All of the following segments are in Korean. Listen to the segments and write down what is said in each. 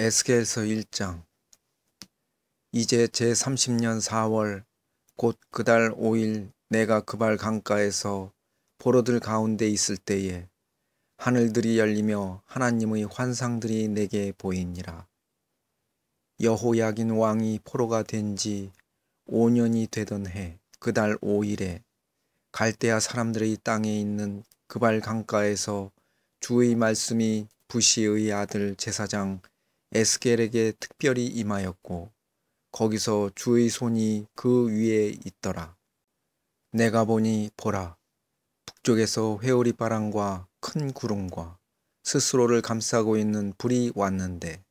에스겔서 1장 이제 제30년 4월 곧 그달 5일 내가 그발 강가에서 포로들 가운데 있을 때에 하늘들이 열리며 하나님의 환상들이 내게 보이니라. 여호야긴 왕이 포로가 된 지 5년이 되던 해 그달 5일에 갈대아 사람들의 땅에 있는 그발 강가에서 주의 말씀이 부시의 아들 제사장 에스겔에게 특별히 임하였고 거기서 주의 손이 그 위에 있더라. 내가 보니 보라 북쪽에서 회오리 바람과 큰 구름과 스스로를 감싸고 있는 불이 왔는데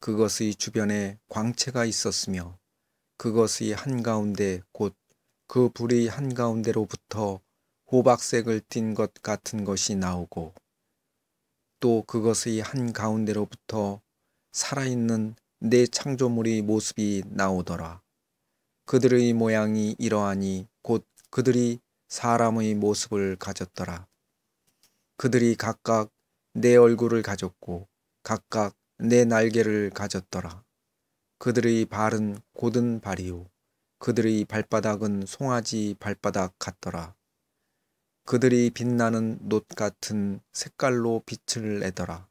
그것의 주변에 광채가 있었으며 그것의 한가운데 곧 그 불의 한가운데로부터 호박색을 띤 것 같은 것이 나오고 또 그것의 한가운데로부터 살아있는 내 창조물의 모습이 나오더라. 그들의 모양이 이러하니 곧 그들이 사람의 모습을 가졌더라. 그들이 각각 내 얼굴을 가졌고 각각 내 날개를 가졌더라. 그들의 발은 곧은 발이요. 그들의 발바닥은 송아지 발바닥 같더라. 그들이 빛나는 놋 같은 색깔로 빛을 내더라.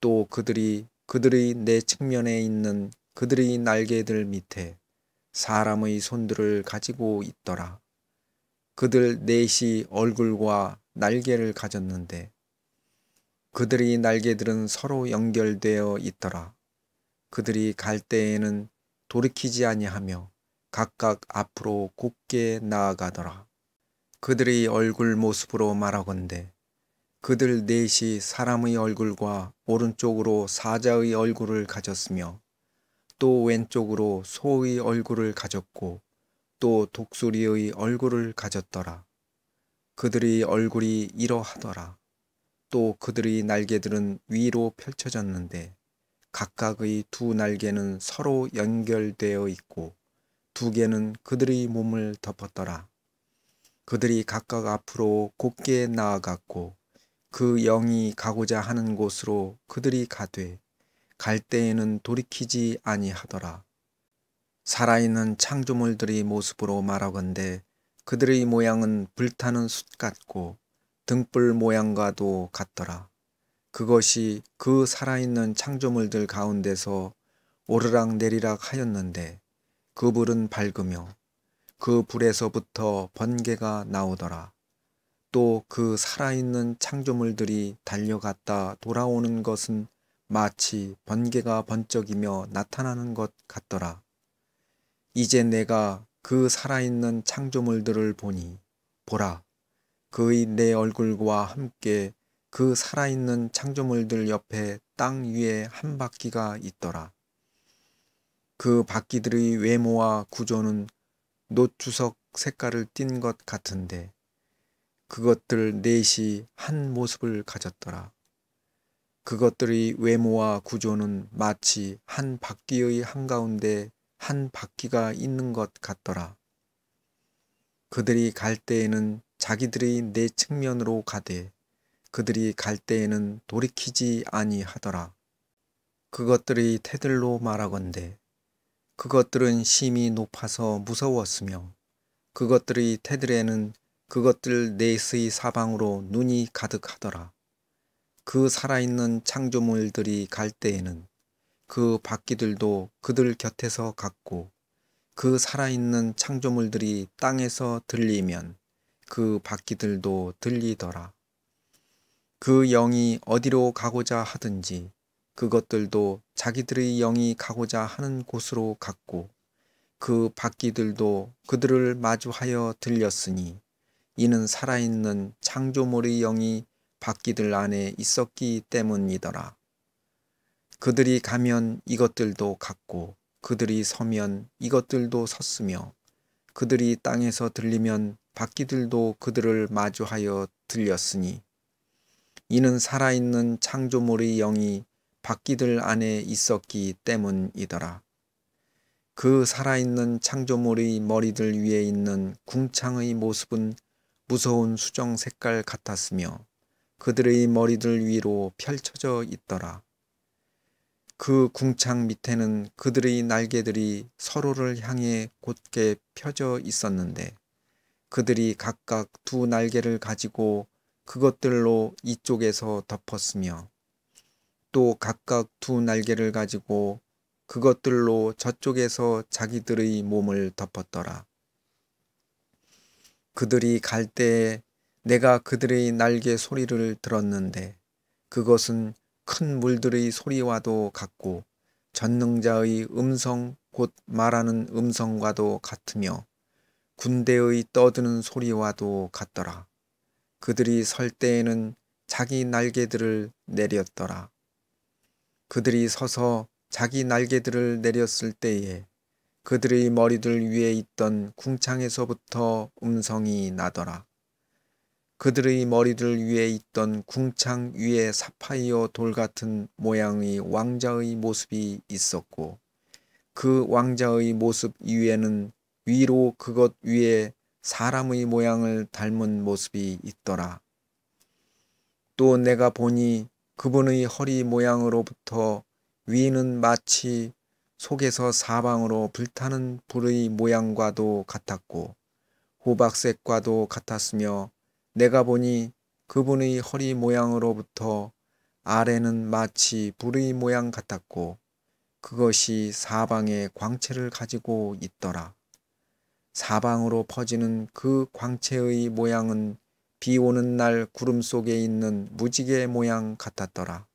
또 그들이 그들의 내 측면에 있는 그들의 날개들 밑에 사람의 손들을 가지고 있더라. 그들 넷이 얼굴과 날개를 가졌는데 그들의 날개들은 서로 연결되어 있더라. 그들이 갈 때에는 돌이키지 아니하며 각각 앞으로 곧게 나아가더라. 그들의 얼굴 모습으로 말하건대 그들 넷이 사람의 얼굴과 오른쪽으로 사자의 얼굴을 가졌으며 또 왼쪽으로 소의 얼굴을 가졌고 또 독수리의 얼굴을 가졌더라. 그들의 얼굴이 이러하더라. 또 그들의 날개들은 위로 펼쳐졌는데 각각의 두 날개는 서로 연결되어 있고 두 개는 그들의 몸을 덮었더라. 그들이 각각 앞으로 곧게 나아갔고 그 영이 가고자 하는 곳으로 그들이 가되 갈 때에는 돌이키지 아니하더라. 살아있는 창조물들의 모습으로 말하건대 그들의 모양은 불타는 숯 같고 등불 모양과도 같더라. 그것이 그 살아있는 창조물들 가운데서 오르락 내리락 하였는데 그 불은 밝으며 그 불에서부터 번개가 나오더라. 또 그 살아있는 창조물들이 달려갔다 돌아오는 것은 마치 번개가 번쩍이며 나타나는 것 같더라. 이제 내가 그 살아있는 창조물들을 보니 보라 그의 내 얼굴과 함께 그 살아있는 창조물들 옆에 땅 위에 한 바퀴가 있더라. 그 바퀴들의 외모와 구조는 노주석 색깔을 띤 것 같은데 그것들 넷이 한 모습을 가졌더라. 그것들의 외모와 구조는 마치 한 바퀴의 한가운데 한 바퀴가 있는 것 같더라. 그들이 갈 때에는 자기들의 내 측면으로 가되 그들이 갈 때에는 돌이키지 아니하더라. 그것들의 태들로 말하건대 그것들은 심이 높아서 무서웠으며 그것들의 태들에는 그것들 넷의 사방으로 눈이 가득하더라. 그 살아있는 창조물들이 갈 때에는 그 바퀴들도 그들 곁에서 갔고 그 살아있는 창조물들이 땅에서 들리면 그 바퀴들도 들리더라. 그 영이 어디로 가고자 하든지 그것들도 자기들의 영이 가고자 하는 곳으로 갔고 그 바퀴들도 그들을 마주하여 들렸으니 이는 살아있는 창조물의 영이 바퀴들 안에 있었기 때문이더라. 그들이 가면 이것들도 갔고 그들이 서면 이것들도 섰으며 그들이 땅에서 들리면 바퀴들도 그들을 마주하여 들렸으니 이는 살아있는 창조물의 영이 바퀴들 안에 있었기 때문이더라. 그 살아있는 창조물의 머리들 위에 있는 궁창의 모습은 무서운 수정 색깔 같았으며 그들의 머리들 위로 펼쳐져 있더라. 그 궁창 밑에는 그들의 날개들이 서로를 향해 곧게 펴져 있었는데 그들이 각각 두 날개를 가지고 그것들로 이쪽에서 덮었으며 또 각각 두 날개를 가지고 그것들로 저쪽에서 자기들의 몸을 덮었더라. 그들이 갈 때에 내가 그들의 날개 소리를 들었는데 그것은 큰 물들의 소리와도 같고 전능자의 음성 곧 말하는 음성과도 같으며 군대의 떠드는 소리와도 같더라. 그들이 설 때에는 자기 날개들을 내렸더라. 그들이 서서 자기 날개들을 내렸을 때에 그들의 머리들 위에 있던 궁창에서부터 음성이 나더라. 그들의 머리들 위에 있던 궁창 위에 사파이어 돌 같은 모양의 왕자의 모습이 있었고 그 왕자의 모습 위에는 위로 그것 위에 사람의 모양을 닮은 모습이 있더라. 또 내가 보니 그분의 허리 모양으로부터 위는 마치 속에서 사방으로 불타는 불의 모양과도 같았고 호박색과도 같았으며 내가 보니 그분의 허리 모양으로부터 아래는 마치 불의 모양 같았고 그것이 사방에 광채를 가지고 있더라. 사방으로 퍼지는 그 광채의 모양은 비 오는 날 구름 속에 있는 무지개 모양 같았더라.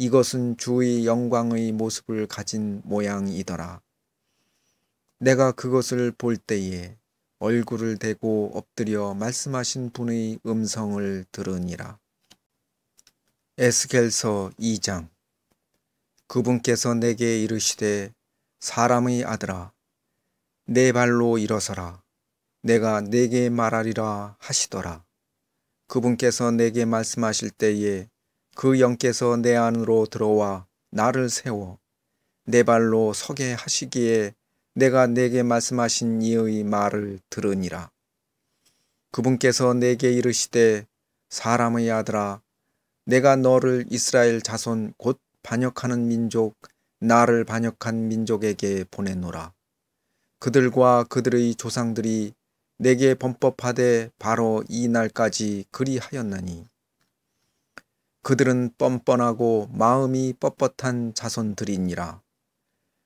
이것은 주의 영광의 모습을 가진 모양이더라. 내가 그것을 볼 때에 얼굴을 대고 엎드려 말씀하신 분의 음성을 들으니라. 에스겔서 2장 그분께서 내게 이르시되 사람의 아들아 내 발로 일어서라 내가 내게 말하리라 하시더라. 그분께서 내게 말씀하실 때에 그 영께서 내 안으로 들어와 나를 세워 내 발로 서게 하시기에 내가 내게 말씀하신 이의 말을 들으니라. 그분께서 내게 이르시되 사람의 아들아 내가 너를 이스라엘 자손 곧 반역하는 민족 나를 반역한 민족에게 보내노라. 그들과 그들의 조상들이 내게 범법하되 바로 이 날까지 그리하였나니 그들은 뻔뻔하고 마음이 뻣뻣한 자손들이니라.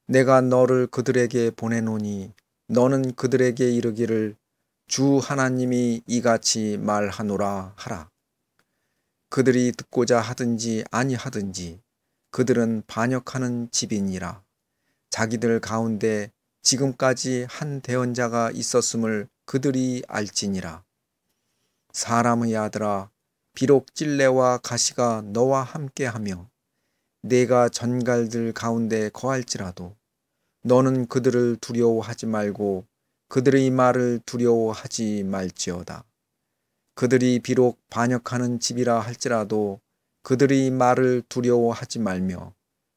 내가 너를 그들에게 보내노니 너는 그들에게 이르기를 주 하나님이 이같이 말하노라 하라. 그들이 듣고자 하든지 아니하든지 그들은 반역하는 집이니라. 자기들 가운데 지금까지 한 대언자가 있었음을 그들이 알지니라. 사람의 아들아 비록 찔레와 가시가 너와 함께하며 내가 전갈들 가운데 거할지라도 너는 그들을 두려워하지 말고 그들의 말을 두려워하지 말지어다. 그들이 비록 반역하는 집이라 할지라도 그들의 말을 두려워하지 말며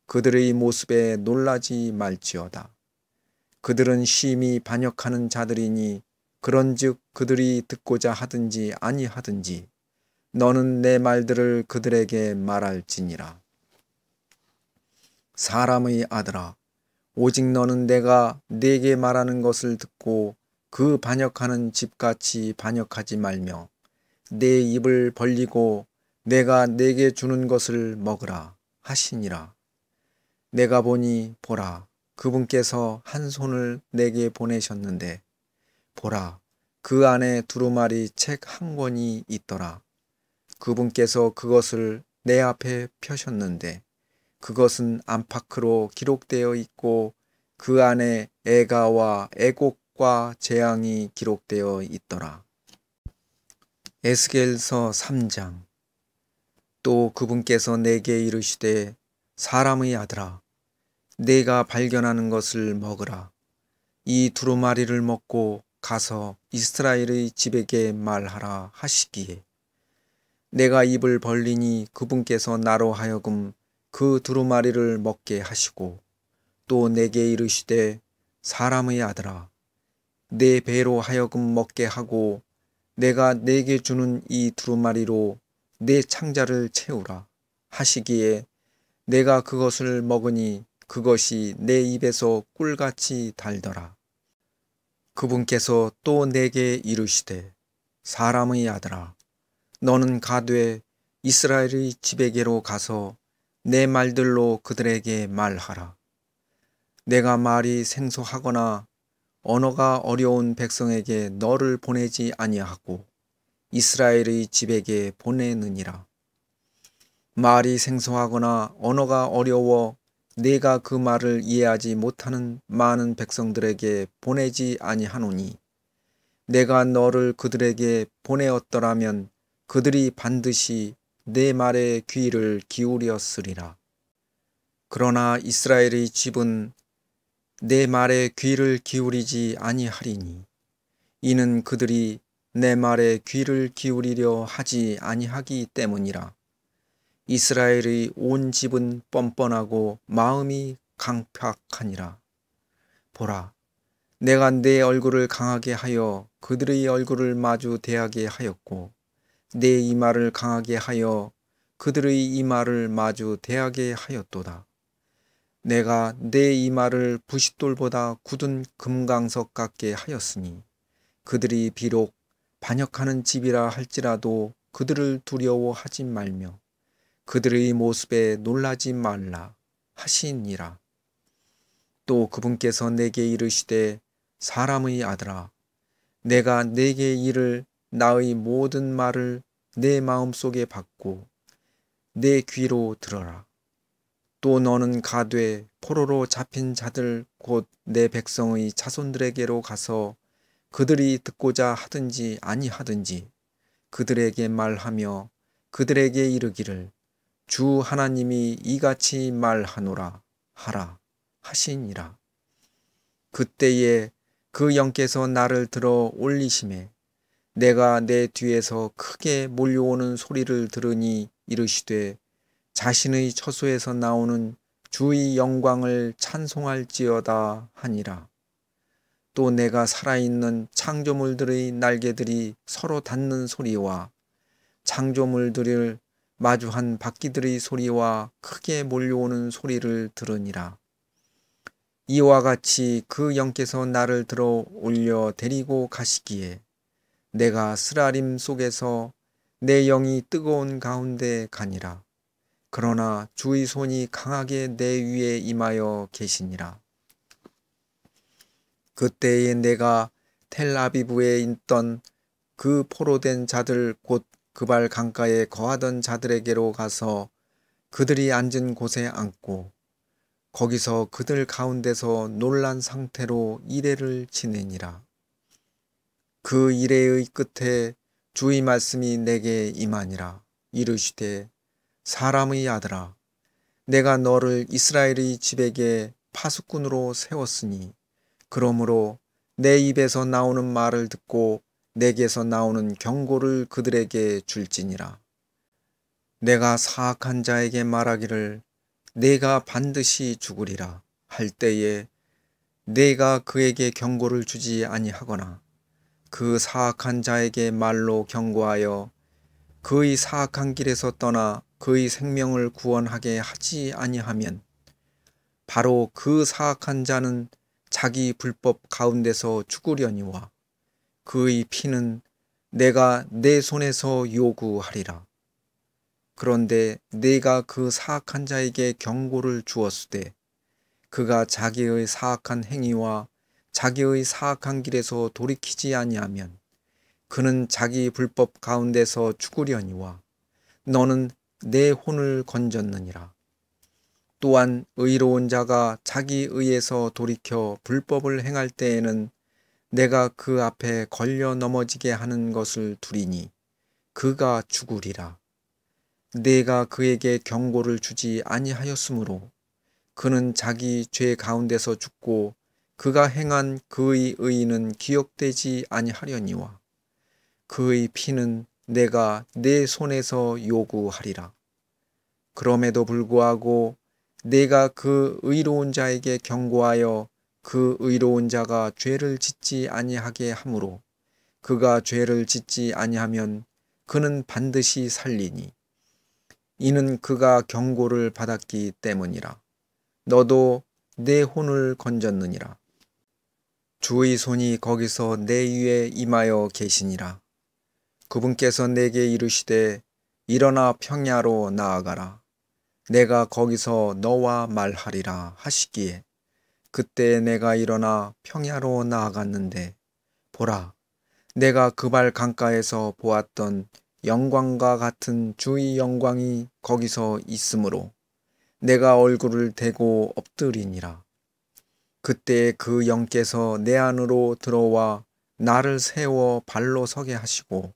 그들의 모습에 놀라지 말지어다. 그들은 심히 반역하는 자들이니 그런즉 그들이 듣고자 하든지 아니하든지 너는 내 말들을 그들에게 말할지니라. 사람의 아들아, 오직 너는 내가 네게 말하는 것을 듣고 그 반역하는 집같이 반역하지 말며 내 입을 벌리고 내가 네게 주는 것을 먹으라 하시니라. 내가 보니 보라 그분께서 한 손을 내게 보내셨는데 보라 그 안에 두루마리 책 한 권이 있더라. 그분께서 그것을 내 앞에 펴셨는데 그것은 안팎으로 기록되어 있고 그 안에 애가와 애곡과 재앙이 기록되어 있더라. 에스겔서 3장 또 그분께서 내게 이르시되 사람의 아들아 내가 발견하는 것을 먹으라. 이 두루마리를 먹고 가서 이스라엘의 집에게 말하라 하시기에 내가 입을 벌리니 그분께서 나로 하여금 그 두루마리를 먹게 하시고 또 내게 이르시되 사람의 아들아 내 배로 하여금 먹게 하고 내가 내게 주는 이 두루마리로 내 창자를 채우라 하시기에 내가 그것을 먹으니 그것이 내 입에서 꿀같이 달더라. 그분께서 또 내게 이르시되 사람의 아들아 너는 가되 이스라엘의 지배계로 가서 내 말들로 그들에게 말하라. 내가 말이 생소하거나 언어가 어려운 백성에게 너를 보내지 아니하고 이스라엘의 집에게 보내느니라. 말이 생소하거나 언어가 어려워 내가 그 말을 이해하지 못하는 많은 백성들에게 보내지 아니하노니 내가 너를 그들에게 보내었더라면 그들이 반드시 내 말에 귀를 기울였으리라. 그러나 이스라엘의 집은 내 말에 귀를 기울이지 아니하리니 이는 그들이 내 말에 귀를 기울이려 하지 아니하기 때문이라. 이스라엘의 온 집은 뻔뻔하고 마음이 강팍하니라. 보라, 내가 내 얼굴을 강하게 하여 그들의 얼굴을 마주 대하게 하였고 내 이마를 강하게 하여 그들의 이마를 마주 대하게 하였도다. 내가 내 이마를 부싯돌보다 굳은 금강석 같게 하였으니 그들이 비록 반역하는 집이라 할지라도 그들을 두려워하지 말며 그들의 모습에 놀라지 말라 하시니라. 또 그분께서 내게 이르시되 사람의 아들아 내가 내게 이를 나의 모든 말을 내 마음속에 받고 내 귀로 들어라. 또 너는 가되 포로로 잡힌 자들 곧 내 백성의 자손들에게로 가서 그들이 듣고자 하든지 아니하든지 그들에게 말하며 그들에게 이르기를 주 하나님이 이같이 말하노라 하라 하시니라. 그때에 그 영께서 나를 들어 올리심에 내가 내 뒤에서 크게 몰려오는 소리를 들으니 이르시되 자신의 처소에서 나오는 주의 영광을 찬송할지어다 하니라. 또 내가 살아있는 창조물들의 날개들이 서로 닿는 소리와 창조물들을 마주한 바퀴들의 소리와 크게 몰려오는 소리를 들으니라. 이와 같이 그 영께서 나를 들어 올려 데리고 가시기에 내가 쓰라림 속에서 내 영이 뜨거운 가운데 가니라. 그러나 주의 손이 강하게 내 위에 임하여 계시니라. 그때에 내가 텔아비브에 있던 그 포로된 자들 곧 그발 강가에 거하던 자들에게로 가서 그들이 앉은 곳에 앉고 거기서 그들 가운데서 놀란 상태로 이래를 지내니라. 그 이래의 끝에 주의 말씀이 내게 임하니라. 이르시되 사람의 아들아 내가 너를 이스라엘의 집에게 파수꾼으로 세웠으니 그러므로 내 입에서 나오는 말을 듣고 내게서 나오는 경고를 그들에게 줄지니라. 내가 사악한 자에게 말하기를 내가 반드시 죽으리라 할 때에 내가 그에게 경고를 주지 아니하거나 그 사악한 자에게 말로 경고하여 그의 사악한 길에서 떠나 그의 생명을 구원하게 하지 아니하면 바로 그 사악한 자는 자기 불법 가운데서 죽으려니와 그의 피는 내가 내 손에서 요구하리라. 그런데 내가 그 사악한 자에게 경고를 주었으되 그가 자기의 사악한 행위와 자기의 사악한 길에서 돌이키지 아니하면 그는 자기 불법 가운데서 죽으려니와 너는 내 혼을 건졌느니라. 또한 의로운 자가 자기 의에서 돌이켜 불법을 행할 때에는 내가 그 앞에 걸려 넘어지게 하는 것을 두리니 그가 죽으리라. 내가 그에게 경고를 주지 아니하였으므로 그는 자기 죄 가운데서 죽고 그가 행한 그의 의는 기억되지 아니하려니와 그의 피는 내가 내 손에서 요구하리라. 그럼에도 불구하고 내가 그 의로운 자에게 경고하여 그 의로운 자가 죄를 짓지 아니하게 하므로 그가 죄를 짓지 아니하면 그는 반드시 살리니 이는 그가 경고를 받았기 때문이라. 너도 내 혼을 건졌느니라. 주의 손이 거기서 내 위에 임하여 계시니라. 그분께서 내게 이르시되 일어나 평야로 나아가라. 내가 거기서 너와 말하리라 하시기에 그때 내가 일어나 평야로 나아갔는데 보라 내가 그발 강가에서 보았던 영광과 같은 주의 영광이 거기서 있으므로 내가 얼굴을 대고 엎드리니라. 그때 그 영께서 내 안으로 들어와 나를 세워 발로 서게 하시고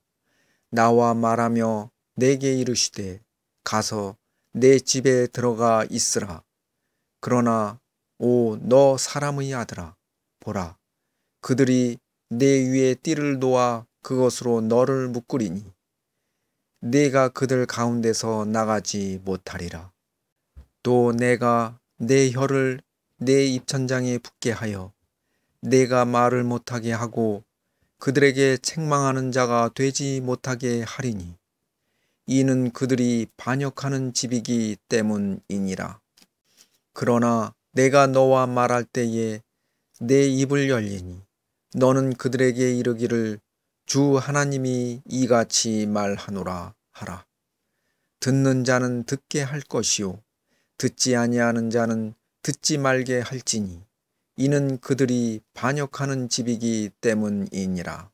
나와 말하며 내게 이르시되 가서 내 집에 들어가 있으라. 그러나 오 너 사람의 아들아 보라 그들이 내 위에 띠를 놓아 그것으로 너를 묶으리니 내가 그들 가운데서 나가지 못하리라. 또 내가 내 혀를 내 입천장에 붙게 하여 내가 말을 못하게 하고 그들에게 책망하는 자가 되지 못하게 하리니 이는 그들이 반역하는 집이기 때문이니라. 그러나 내가 너와 말할 때에 내 입을 열리니 너는 그들에게 이르기를 주 하나님이 이같이 말하노라 하라. 듣는 자는 듣게 할 것이요 듣지 아니하는 자는 듣지 말게 할지니 이는 그들이 반역하는 집이기 때문이니라.